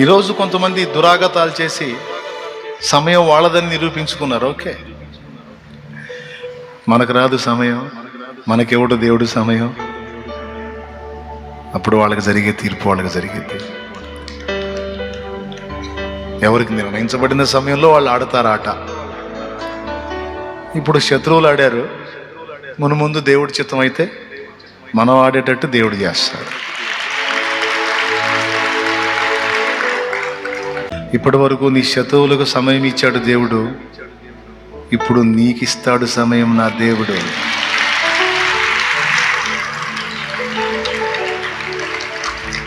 ఈరోజు కొంతమంది దురాగతాలు చేసి సమయం వాళ్ళదని నిరూపించుకున్నారు. ఓకే. మనకు రాదు సమయం. మనకెవడు దేవుడు సమయం? అప్పుడు వాళ్ళకి జరిగే తీర్పు వాళ్ళకి జరిగేది ఎవరికి నిర్ణయించబడిన సమయంలో వాళ్ళు ఆడతారు ఆట. ఇప్పుడు శత్రువులు ఆడారు. మును ముందు దేవుడి చిత్తం అయితే మనం ఆడేటట్టు దేవుడు చేస్తాడు. ఇప్పటి వరకు నీ శత్రువులకు సమయం ఇచ్చాడు దేవుడు. ఇప్పుడు నీకు ఇస్తాడు సమయం నా దేవుడు.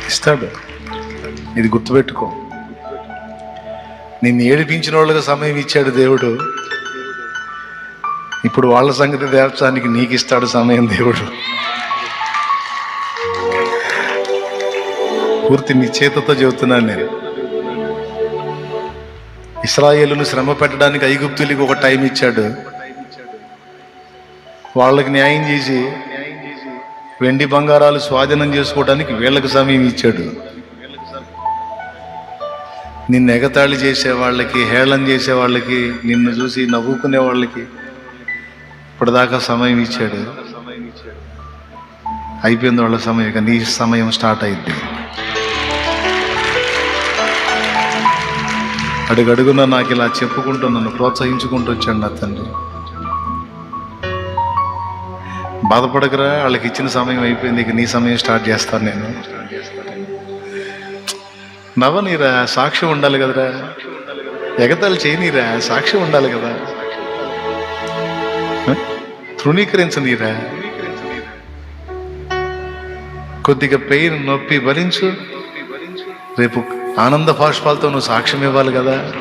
ఇస్తాడు. ఇది గుర్తుపెట్టుకో. నిన్ను ఏడిపించిన వాళ్ళకి సమయం ఇచ్చాడు దేవుడు. ఇప్పుడు వాళ్ళ సంగతి తేల్చడానికి నీకు ఇస్తాడు సమయం దేవుడు. పూర్తి నీ చేతతో చెబుతున్నాను నేను. ఇస్రాయేలును శ్రమ పెట్టడానికి ఐగుప్తులకి ఒక టైం ఇచ్చాడు. వాళ్ళకి న్యాయం చేసి వెండి బంగారాలు స్వాధీనం చేసుకోవడానికి వీళ్ళకి సమయం ఇచ్చాడు. నిన్ను ఎగతాళి చేసే వాళ్ళకి హేళన చేసే వాళ్ళకి నిన్ను చూసి నవ్వుకునే వాళ్ళకి ఇప్పటిదాకా సమయం ఇచ్చాడు. అయిపోయింది వాళ్ళ సమయం ఇక నీ సమయం స్టార్ట్ అయింది అడుగడుగున నాకు ఇలా చెప్పుకుంటూ నన్ను ప్రోత్సహించుకుంటూ వచ్చాడు నా తండ్రి. బాధపడకరా వాళ్ళకి ఇచ్చిన సమయం అయిపోయింది ఇక నీ సమయం స్టార్ట్ చేస్తాను నేను. నవ్వనీరా సాక్ష్యం ఉండాలి కదరా. ఎగతాలు చేయనీరా సాక్ష్యం ఉండాలి కదా. తృణీకరించనీరా. కొద్దిగా పెయిన్ నొప్పి భరించు రేపు ఆనంద బాష్పాలతో నువ్వు సాక్ష్యం ఇవ్వాలి కదా.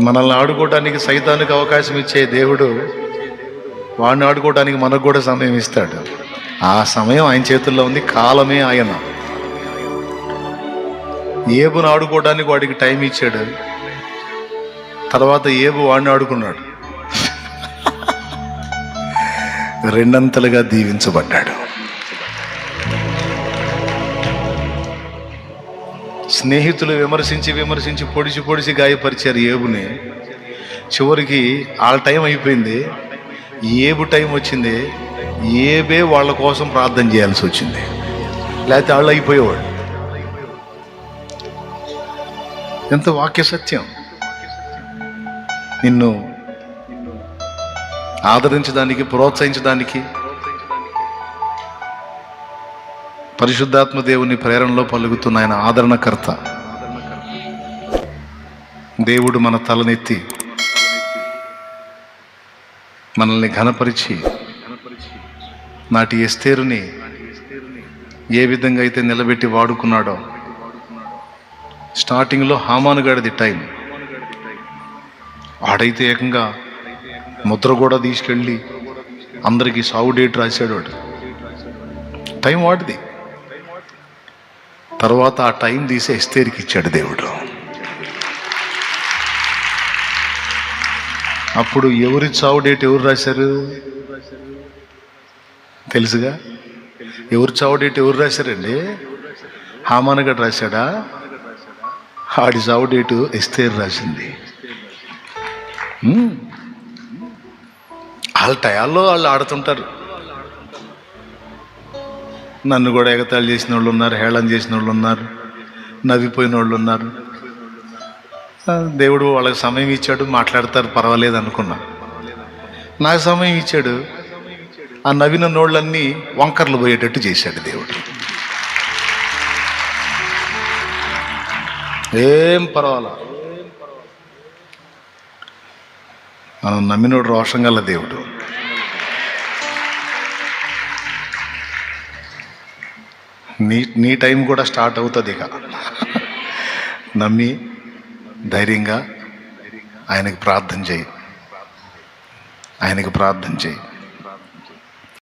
మనల్ని ఆడుకోవడానికి సైతానికి అవకాశం ఇచ్చే దేవుడు వాడిని ఆడుకోవడానికి మనకు కూడా సమయం ఇస్తాడు. ఆ సమయం ఆయన చేతుల్లో ఉంది కాలమే ఆయన. ఏబును ఆడుకోవడానికి వాడికి టైం ఇచ్చాడు. తర్వాత ఏబు వాడిని ఆడుకున్నాడు. రెండంతలుగా దీవించబడ్డాడు. స్నేహితులు విమర్శించి విమర్శించి పొడిచి పొడిచి గాయపరిచారు ఏబుని. చివరికి వాళ్ళ టైం అయిపోయింది. ఏబు టైం వచ్చింది. ఏబే వాళ్ళ కోసం ప్రార్థన చేయాల్సి వచ్చింది. లేకపోతే వాళ్ళు అయిపోయేవాడు ఎంత వాక్య సత్యం. నిన్ను ఆదరించడానికి ప్రోత్సహించడానికి. పరిశుద్ధాత్మ దేవుని ప్రేరణలో పలుకుతున్న ఆయన ఆదరణకర్త. దేవుడు మన తలనెత్తి మనల్ని ఘనపరిచి నాటి ఎస్తేరుని ఏ విధంగా అయితే నిలబెట్టి వాడుకున్నాడో స్టార్టింగ్లో హామానుగాడిది టైం. వాడైతే ఏకంగా ముద్ర కూడా తీసుకెళ్ళి అందరికీ సావు డేట్ రాశాడు వాడు టైం వాడిది. తర్వాత ఆ టైం తీసి ఎస్తేరికి ఇచ్చాడు దేవుడు. అప్పుడు ఎవరి చావు డేట్ ఎవరు రాశారు? తెలుసుగా? ఎవరి చావు డేట్ ఎవరు రాశారండి? హామానగడ్ రాశాడా? ఆడి చావు డేటు ఎస్తేరు రాసింది. వాళ్ళ టయాల్లో వాళ్ళు ఆడుతుంటారు. నన్ను కూడా ఎగతాళి చేసిన వాళ్ళు ఉన్నారు హేళన చేసిన వాళ్ళు ఉన్నారు నవ్విపోయిన వాళ్ళు ఉన్నారు దేవుడు వాళ్ళకి సమయం ఇచ్చాడు మాట్లాడతారు పర్వాలేదు అనుకున్నా. నాకు సమయం ఇచ్చాడు. ఆ నవ్విన నోళ్ళన్నీ వంకర్లు పోయేటట్టు చేశాడు దేవుడు. ఏం పర్వాలా? మనం నమ్మినోడు రోషం గల దేవుడు. నీ నీ టైం కూడా స్టార్ట్ అవుతుంది ఇక. నమ్మి ధైర్యంగా ఆయనకు ప్రార్థన చేయి. ఆయనకు ప్రార్థన చేయి.